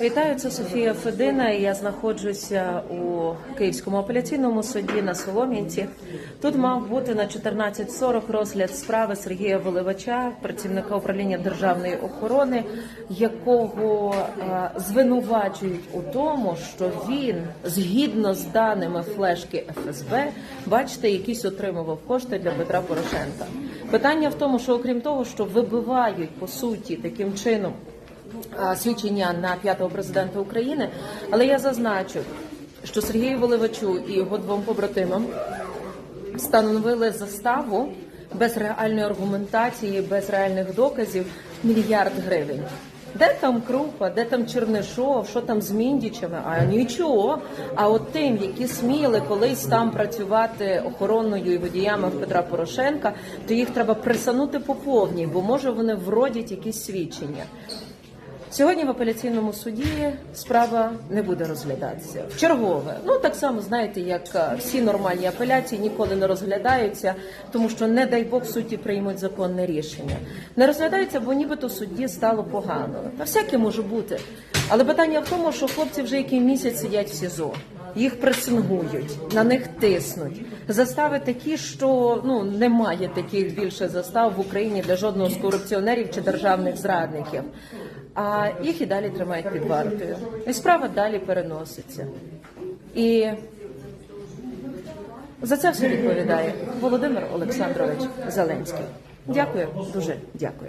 Вітаю, це Софія Федина. Я знаходжуся у Київському апеляційному суді на Солом'янці. Тут мав бути на 14.40 розгляд справи Сергія Воливача, працівника управління державної охорони, якого е, звинувачують у тому, що він згідно з даними флешки ФСБ, бачите, якісь отримував кошти для Петра Порошенка. Питання в тому, що окрім того, що вибивають по суті таким чином свідчення на п'ятого президента України, але я зазначу, що Сергію Воливачу і його двом побратимам встановили заставу без реальної аргументації, без реальних доказів мільярд гривень. Де там Крупа, де там Чернишов, що там з Міндічами? А нічого. А от тим, які сміли колись там працювати охоронною і водіями Петра Порошенка, то їх треба присанути по повній, бо може вони вродять якісь свідчення. Сьогодні в апеляційному суді справа не буде розглядатися. Чергове. Ну так само знаєте, як е, всі нормальні апеляції ніколи не розглядаються, тому що, не дай Бог, судді приймуть законне рішення. Не розглядаються, бо нібито судді стало погано. Та всяке може бути. Але питання в тому, що хлопці вже який місяць сидять в СІЗО. Їх пресингують, на них тиснуть. Застави такі, що ну немає таких більше застав в Україні для жодного з корупціонерів чи державних зрадників. А їх і далі тримають під вартою. І справа далі переноситься. І за це все відповідає Володимир Олександрович Зеленський. Дякую, дуже дякую.